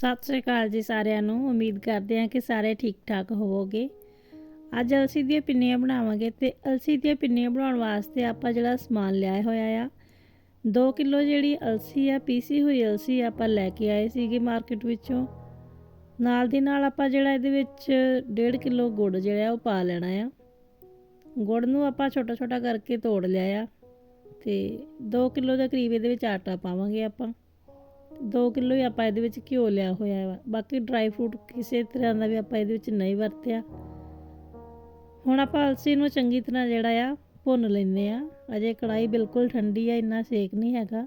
ਸਤਿ ਸ੍ਰੀ ਅਕਾਲ ਜੀ ਸਾਰਿਆਂ ਨੂੰ। ਉਮੀਦ ਕਰਦੇ ਹਾਂ ਕਿ ਸਾਰੇ ਠੀਕ ਠਾਕ ਹੋਵੋਗੇ। ਅੱਜ ਅਲਸੀ ਦੀਆਂ ਪਿੰਨੀਆਂ ਬਣਾਵਾਂਗੇ ਤੇ ਅਲਸੀ ਦੀਆਂ ਪਿੰਨੀਆਂ ਬਣਾਉਣ ਵਾਸਤੇ ਆਪਾਂ ਜਿਹੜਾ ਸਮਾਨ ਲਿਆਏ ਹੋਇਆ ਆ 2 ਕਿਲੋ ਜਿਹੜੀ ਅਲਸੀ ਆ, ਪੀਸੀ ਹੋਈ ਅਲਸੀ ਆਪਾਂ ਲੈ ਕੇ ਆਏ ਸੀਗੇ ਮਾਰਕੀਟ ਵਿੱਚੋਂ। ਨਾਲ ਦੀ ਨਾਲ ਆਪਾਂ ਜਿਹੜਾ ਇਹਦੇ ਵਿੱਚ 1.5 ਕਿਲੋ ਗੁੜ ਜਿਹੜਾ ਉਹ ਪਾ ਲੈਣਾ ਆ। ਗੁੜ ਨੂੰ ਆਪਾਂ ਛੋਟਾ ਛੋਟਾ ਕਰਕੇ ਤੋੜ ਲਿਆ ਆ ਤੇ 2 ਕਿਲੋ ਦੇ ਕਰੀਬ ਇਹਦੇ ਵਿੱਚ ਆਟਾ ਪਾਵਾਂਗੇ ਆਪਾਂ। 2 ਕਿਲੋ ਹੀ ਆਪਾਂ ਇਹਦੇ ਵਿੱਚ ਘਿਓ ਲਿਆ ਹੋਇਆ ਵਾ। ਬਾਕੀ ਡਰਾਈ ਫਰੂਟ ਕਿਸੇ ਤਰ੍ਹਾਂ ਦਾ ਵੀ ਆਪਾਂ ਇਹਦੇ ਵਿੱਚ ਨਹੀਂ ਵਰਤਿਆ। ਹੁਣ ਆਪਾਂ ਅਲਸੀ ਨੂੰ ਚੰਗੀ ਤਰ੍ਹਾਂ ਜਿਹੜਾ ਆ, ਭੁੰਨ ਲੈਂਦੇ ਆ। ਅਜੇ ਕੜਾਈ ਬਿਲਕੁਲ ਠੰਡੀ ਆ, ਇੰਨਾ ਸੇਕ ਨਹੀਂ ਹੈਗਾ।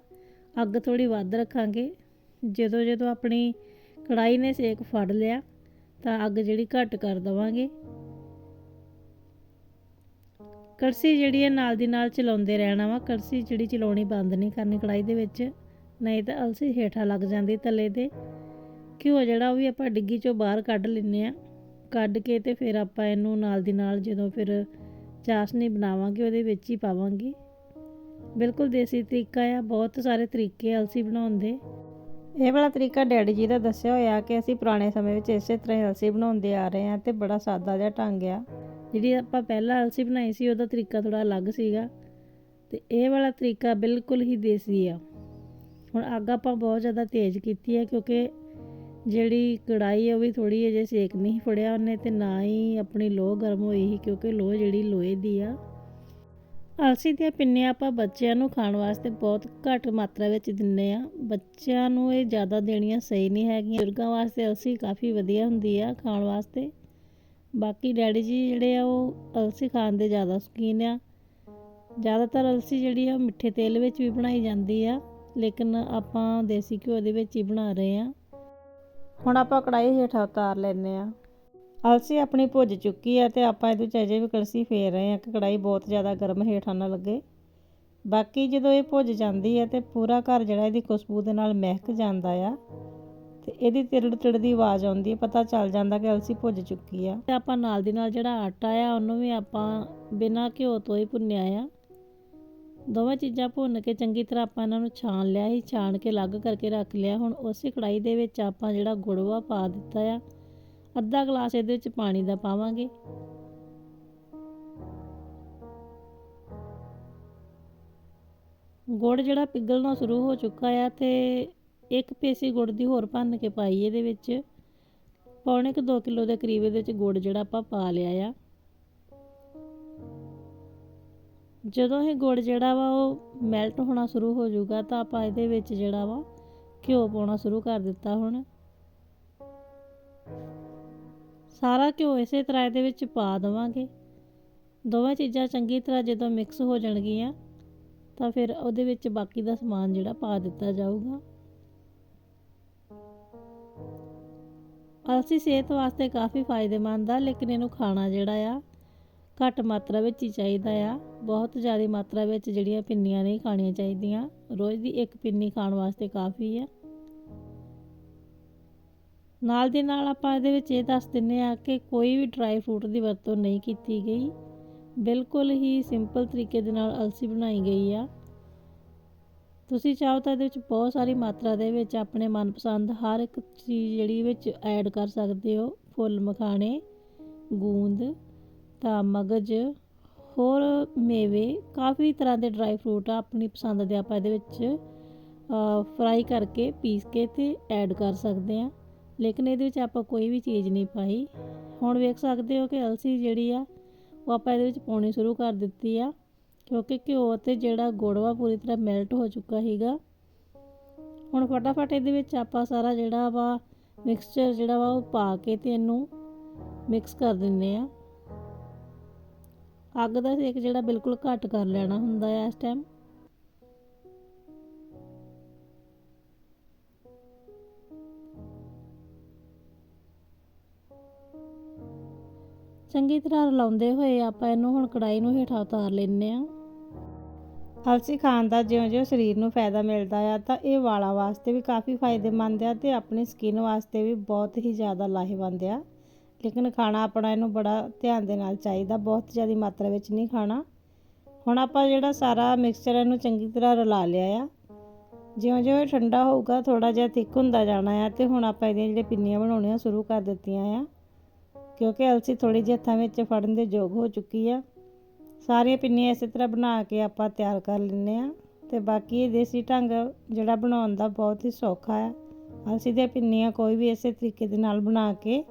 ਅੱਗ ਥੋੜੀ ਵੱਧ ਰੱਖਾਂਗੇ। ਜਦੋਂ ਜਦੋਂ ਆਪਣੀ ਕੜਾਈ ਨੇ ਸੇਕ ਫੜ ਲਿਆ, ਤਾਂ ਅੱਗ ਜਿਹੜੀ ਘੱਟ ਕਰ ਦਵਾਂਗੇ। ਕੜਸੀ ਜਿਹੜੀ ਹੈ ਨਾਲ ਦੀ ਨਾਲ ਚਲਾਉਂਦੇ ਰਹਿਣਾ ਵਾ। ਕੜਸੀ ਜਿਹੜੀ ਚਲਾਉਣੀ ਬੰਦ ਨਹੀਂ ਕਰਨੀ ਕੜਾਈ ਦੇ ਵਿੱਚ। ਨਹੀਂ ਤਾਂ ਅਲਸੀ ਹੇਠਾਂ ਲੱਗ ਜਾਂਦੀ ਤਲੇ ਦੇ ਘਿਓ ਜਿਹੜਾ ਉਹ ਵੀ ਆਪਾਂ ਡਿੱਗੀ ਚੋਂ ਬਾਹਰ ਕੱਢ ਲੈਂਦੇ ਆ ਕੱਢ ਕੇ ਤੇ ਫਿਰ ਆਪਾਂ ਇਹਨੂੰ ਨਾਲ ਦੀ ਨਾਲ ਜਦੋਂ ਫਿਰ ਚਾਸ਼ਨੀ ਬਣਾਵਾਂਗੇ, ਉਹਦੇ ਵਿੱਚ ਹੀ ਪਾਵਾਂਗੇ। ਬਿਲਕੁਲ ਦੇਸੀ ਤਰੀਕਾ ਆ, ਬਹੁਤ ਸਾਰੇ ਤਰੀਕੇ ਅਲਸੀ ਬਣਾਉਣ ਦੇ। ਇਹ ਵਾਲਾ ਤਰੀਕਾ ਡੈਡੀ ਜੀ ਦਾ ਦੱਸਿਆ ਹੋਇਆ ਕਿ ਅਸੀਂ ਪੁਰਾਣੇ ਸਮੇਂ ਵਿੱਚ ਇਸੇ ਤਰ੍ਹਾਂ ਹੀ ਅਲਸੀ ਬਣਾਉਂਦੇ ਆ ਰਹੇ ਹਾਂ ਤੇ ਬੜਾ ਸਾਦਾ ਜਿਹਾ ਢੰਗ ਆ। ਜਿਹੜੀ ਆਪਾਂ ਪਹਿਲਾਂ ਅਲਸੀ ਬਣਾਈ ਸੀ, ਉਹਦਾ ਤਰੀਕਾ ਥੋੜਾ ਅਲੱਗ ਸੀਗਾ। ਤੇ ਇਹ ਵਾਲਾ ਤਰੀਕਾ ਬਿਲਕੁਲ ਹੀ ਦੇਸੀ ਆ। ਹੁਣ ਅੱਗ ਆਪਾਂ ਬਹੁਤ ਜ਼ਿਆਦਾ ਤੇਜ਼ ਕੀਤੀ ਹੈ ਕਿਉਂਕਿ ਜਿਹੜੀ ਕੜਾਈ ਹੈ ਉਹ ਵੀ ਥੋੜੀ ਅਜੇ ਸੇਕ ਨਹੀਂ ਫੜਿਆ ਉਹਨੇ ਤੇ ਨਾ ਹੀ ਆਪਣੀ ਲੋਹ ਗਰਮ ਹੋਈ ਸੀ ਕਿਉਂਕਿ ਲੋਹ ਜਿਹੜੀ ਲੋਹੇ ਦੀ ਆ। ਅਲਸੀ ਦੀਆਂ ਪਿੰਨੀਆਂ ਆਪਾਂ ਬੱਚਿਆਂ ਨੂੰ ਖਾਣ ਵਾਸਤੇ ਬਹੁਤ ਘੱਟ ਮਾਤਰਾ ਵਿੱਚ ਦਿੰਨੇ ਆ ਬੱਚਿਆਂ ਨੂੰ ਇਹ ਜ਼ਿਆਦਾ ਦੇਣੀਆਂ ਸਹੀ ਨਹੀਂ ਹੈਗੀਆਂ। ਬਜ਼ੁਰਗਾਂ ਵਾਸਤੇ ਅਲਸੀ ਕਾਫੀ ਵਧੀਆ ਹੁੰਦੀ ਆ ਖਾਣ ਵਾਸਤੇ। ਬਾਕੀ ਡੈਡੀ ਜੀ ਜਿਹੜੇ ਆ ਉਹ ਅਲਸੀ ਖਾਣ ਦੇ ਜ਼ਿਆਦਾ ਸ਼ੌਕੀਨ ਆ। ਜ਼ਿਆਦਾਤਰ ਅਲਸੀ ਜਿਹੜੀ ਆ ਉਹ ਮਿੱਠੇ ਤੇਲ ਵਿੱਚ ਵੀ ਬਣਾਈ ਜਾਂਦੀ ਆ। ਲੇਕਿਨ ਆਪਾਂ ਦੇਸੀ ਘਿਓ ਦੇ ਵਿੱਚ ਹੀ ਬਣਾ ਰਹੇ ਆ ਹੁਣ ਆਪਾਂ ਕੜਾਈ ਹੇਠਾਂ ਉਤਾਰ ਲੈਨੇ ਆ ਅਲਸੀ ਆਪਣੀ ਭੁੱਜ ਚੁੱਕੀ ਆ ਤੇ ਆਪਾਂ ਇਹਦੇ ਵਿੱਚ ਅਜੇ ਵੀ ਕੜਸੀ ਫੇਰ ਰਹੇ ਆ ਕਿ ਕੜਾਈ ਬਹੁਤ ਜ਼ਿਆਦਾ ਗਰਮ ਹੇਠਾਂ ਨਾ ਲੱਗੇ। ਬਾਕੀ ਜਦੋਂ ਇਹ ਭੁੱਜ ਜਾਂਦੀ ਹੈ ਤੇ ਪੂਰਾ ਘਰ ਜਿਹੜਾ ਇਹਦੀ ਖੁਸ਼ਬੂ ਦੇ ਨਾਲ ਮਹਿਕ ਜਾਂਦਾ ਆ ਤੇ ਇਹਦੀ ਤਿਰੜ ਤਿੜ ਦੀ ਆਵਾਜ਼ ਆਉਂਦੀ ਹੈ। ਪਤਾ ਚੱਲ ਜਾਂਦਾ ਕਿ ਅਲਸੀ ਭੁੱਜ ਚੁੱਕੀ ਆ। ਤੇ ਆਪਾਂ ਨਾਲ ਦੀ ਨਾਲ ਜਿਹੜਾ ਆਟਾ ਆ, ਉਹਨੂੰ ਵੀ ਆਪਾਂ ਬਿਨਾਂ ਘਿਓ ਤੋਂ ਹੀ ਭੁੰਨਿਆ ਆ। ਦੋਵੇਂ ਚੀਜ਼ਾਂ ਭੁੰਨ ਕੇ ਚੰਗੀ ਤਰ੍ਹਾਂ ਆਪਾਂ ਇਹਨਾਂ ਨੂੰ ਛਾਣ ਲਿਆ ਸੀ, ਛਾਣ ਕੇ ਅਲੱਗ ਕਰਕੇ ਰੱਖ ਲਿਆ। ਹੁਣ ਉਸੇ ਕੜਾਈ ਦੇ ਵਿੱਚ ਆਪਾਂ ਜਿਹੜਾ ਗੁੜਵਾ ਪਾ ਦਿੱਤਾ ਆ, ਅੱਧਾ ਗਲਾਸ ਇਹਦੇ ਵਿੱਚ ਪਾਣੀ ਦਾ ਪਾਵਾਂਗੇ। ਗੁੜ ਜਿਹੜਾ ਪਿਘਲਣਾ ਸ਼ੁਰੂ ਹੋ ਚੁੱਕਾ ਆ ਤੇ ਇੱਕ ਪੇਸੀ ਗੁੜ ਦੀ ਹੋਰ ਭੰਨ ਕੇ ਪਾਈ ਇਹਦੇ ਵਿੱਚ। ਪੌਣੇ ਕੁ 2 ਕਿਲੋ ਦੇ ਕਰੀਬ ਇਹਦੇ ਵਿੱਚ ਗੁੜ ਜਿਹੜਾ ਆਪਾਂ ਪਾ ਲਿਆ ਆ। ਜਦੋਂ ਇਹ ਗੁੜ ਜਿਹੜਾ ਵਾ ਉਹ ਮੈਲਟ ਹੋਣਾ ਸ਼ੁਰੂ ਹੋ ਜਾਊਗਾ ਤਾਂ ਆਪਾਂ ਇਹਦੇ ਵਿੱਚ ਜਿਹੜਾ ਵਾ ਘਿਓ ਪਾਉਣਾ ਸ਼ੁਰੂ ਕਰ ਦਿੱਤਾ ਹੁਣ। ਸਾਰਾ ਘਿਓ ਇਸੇ ਤਰ੍ਹਾਂ ਇਹਦੇ ਵਿੱਚ ਪਾ ਦਵਾਂਗੇ। ਦੋਵੇਂ ਚੀਜ਼ਾਂ ਚੰਗੀ ਤਰ੍ਹਾਂ ਜਦੋਂ ਮਿਕਸ ਹੋ ਜਾਣਗੀਆਂ, ਤਾਂ ਫਿਰ ਉਹਦੇ ਵਿੱਚ ਬਾਕੀ ਦਾ ਸਮਾਨ ਜਿਹੜਾ ਪਾ ਦਿੱਤਾ ਜਾਊਗਾ। ਅਲਸੀ ਸਿਹਤ ਵਾਸਤੇ ਕਾਫੀ ਫਾਇਦੇਮੰਦ ਆ, ਲੇਕਿਨ ਇਹਨੂੰ ਖਾਣਾ ਜਿਹੜਾ ਆ ਘੱਟ ਮਾਤਰਾ ਵਿੱਚ ਹੀ ਚਾਹੀਦਾ ਆ। ਬਹੁਤ ਜ਼ਿਆਦਾ ਮਾਤਰਾ ਵਿੱਚ ਜਿਹੜੀਆਂ ਪਿੰਨੀਆਂ ਨਹੀਂ ਖਾਣੀਆਂ ਚਾਹੀਦੀਆਂ। ਰੋਜ਼ ਦੀ ਇੱਕ ਪਿੰਨੀ ਖਾਣ ਵਾਸਤੇ ਕਾਫੀ ਆ। ਨਾਲ ਦੇ ਨਾਲ ਆਪਾਂ ਇਹਦੇ ਵਿੱਚ ਇਹ ਦੱਸ ਦਿੰਨੇ ਆ ਕਿ ਕੋਈ ਵੀ ਡਰਾਈ ਫਰੂਟ ਦੀ ਵਰਤੋਂ ਨਹੀਂ ਕੀਤੀ ਗਈ। ਬਿਲਕੁਲ ਹੀ ਸਿੰਪਲ ਤਰੀਕੇ ਦੇ ਨਾਲ ਅਲਸੀ ਬਣਾਈ ਗਈ ਆ। ਤੁਸੀਂ ਚਾਹੋ ਤਾਂ ਇਹਦੇ ਵਿੱਚ ਬਹੁਤ ਸਾਰੀ ਮਾਤਰਾ ਦੇ ਵਿੱਚ ਆਪਣੇ ਮਨਪਸੰਦ ਹਰ ਇੱਕ ਚੀਜ਼ ਜਿਹੜੀ ਵਿੱਚ ਐਡ ਕਰ ਸਕਦੇ ਹੋ। ਫੁੱਲ ਮਖਾਣੇ, ਗੂੰਦ ਤਾਂ ਮਗਜ ਹੋਰ ਮੇਵੇ, ਕਾਫੀ ਤਰ੍ਹਾਂ ਦੇ ਡਰਾਈ ਫਰੂਟ ਆ, ਆਪਣੀ ਪਸੰਦ ਦੇ ਆਪਾਂ ਇਹਦੇ ਵਿੱਚ ਫਰਾਈ ਕਰਕੇ ਪੀਸ ਕੇ ਤੇ ਐਡ ਕਰ ਸਕਦੇ ਆ ਲੇਕਿਨ ਇਹਦੇ ਵਿੱਚ ਆਪਾਂ ਕੋਈ ਵੀ ਚੀਜ਼ ਨਹੀਂ ਪਾਈ। ਹੁਣ ਵੇਖ ਸਕਦੇ ਹੋ ਕਿ ਅਲਸੀ ਜਿਹੜੀ ਆ, ਉਹ ਆਪਾਂ ਇਹਦੇ ਵਿੱਚ ਪਾਉਣੀ ਸ਼ੁਰੂ ਕਰ ਦਿੱਤੀ ਆ, ਕਿਉਂਕਿ ਘਿਓ ਤੇ ਜਿਹੜਾ ਗੁੜ ਵਾ ਪੂਰੀ ਤਰ੍ਹਾਂ ਮੈਲਟ ਹੋ ਚੁੱਕਾ ਸੀਗਾ। ਹੁਣ ਫਟਾਫਟ ਇਹਦੇ ਵਿੱਚ ਆਪਾਂ ਸਾਰਾ ਜਿਹੜਾ ਵਾ ਮਿਕਸਚਰ ਜਿਹੜਾ ਵਾ ਉਹ ਪਾ ਕੇ ਤੇ ਇਹਨੂੰ ਮਿਕਸ ਕਰ ਦਿੰਨੇ ਆ ਅੱਗ ਦਾ ਸੇਕ ਜਿਹੜਾ ਬਿਲਕੁਲ ਘੱਟ ਕਰ ਲੈਣਾ ਹੁੰਦਾ ਹੈ ਇਸ ਟਾਈਮ ਚੰਗੀ ਤਰ੍ਹਾਂ ਰਲਾਉਂਦੇ ਹੋਏ ਆਪਾਂ ਇਹਨੂੰ ਹੁਣ ਕੜਾਈ ਨੂੰ ਹੇਠਾਂ ਉਤਾਰ ਲੈਨੇ ਆ ਅਲਸੀ ਖਾਣ ਦਾ ਜਿਉਂ-ਜਿਉਂ ਸਰੀਰ ਨੂੰ ਫਾਇਦਾ ਮਿਲਦਾ ਆ ਤਾਂ ਇਹ ਵਾਲਾਂ ਵਾਸਤੇ ਵੀ ਕਾਫੀ ਫਾਇਦੇਮੰਦ ਆ ਤੇ ਆਪਣੀ ਸਕਿਨ ਵਾਸਤੇ ਵੀ ਬਹੁਤ ਹੀ ਜ਼ਿਆਦਾ ਲਾਹੇਵੰਦ ਆ। ਲੇਕਿਨ ਖਾਣਾ ਆਪਣਾ ਇਹਨੂੰ ਬੜਾ ਧਿਆਨ ਦੇ ਨਾਲ ਚਾਹੀਦਾ, ਬਹੁਤ ਜ਼ਿਆਦਾ ਮਾਤਰਾ ਵਿੱਚ ਨਹੀਂ ਖਾਣਾ। ਹੁਣ ਆਪਾਂ ਜਿਹੜਾ ਸਾਰਾ ਮਿਕਸਚਰ ਇਹਨੂੰ ਚੰਗੀ ਤਰ੍ਹਾਂ ਰਲਾ ਲਿਆ ਆ। ਜਿਉਂ-ਜਿਉਂ ਇਹ ਠੰਡਾ ਹੋਊਗਾ ਥੋੜਾ ਜਿਹਾ ਥਿੱਕ ਹੁੰਦਾ ਜਾਣਾ ਆ ਤੇ ਹੁਣ ਆਪਾਂ ਇਹਦੀਆਂ ਜਿਹੜੀਆਂ ਪਿੰਨੀਆਂ ਬਣਾਉਣੀਆਂ ਸ਼ੁਰੂ ਕਰ ਦਿੱਤੀਆਂ ਆ। ਕਿਉਂਕਿ ਅਲਸੀ ਥੋੜੀ ਜਿਹੀ ਹੱਥਾਂ ਵਿੱਚ ਫੜਨ ਦੇ ਯੋਗ ਹੋ ਚੁੱਕੀ ਆ। ਸਾਰੀਆਂ ਪਿੰਨੀਆਂ ਇਸੇ ਤਰ੍ਹਾਂ ਬਣਾ ਕੇ ਆਪਾਂ ਤਿਆਰ ਕਰ ਲੈਂਦੇ ਆ ਤੇ ਬਾਕੀ ਇਹ ਦੇਸੀ ਢੰਗ ਜਿਹੜਾ ਬਣਾਉਣ ਦਾ ਬਹੁਤ ਹੀ ਸੌਖਾ ਆ। ਅਲਸੀ ਦੀਆਂ ਪਿੰਨੀਆਂ ਕੋਈ ਵੀ ਇਸੇ ਤਰੀਕੇ ਦੇ ਨਾਲ ਬਣਾ ਕੇ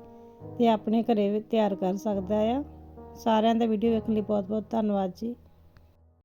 ਤੇ ਆਪਣੇ ਘਰ ਵੀ ਤਿਆਰ ਕਰ ਸਕਦਾ ਆ। ਸਾਰਿਆਂ ਦਾ ਵੀਡੀਓ ਵੇਖਣ ਲਈ ਬਹੁਤ ਬਹੁਤ ਧੰਨਵਾਦ ਜੀ।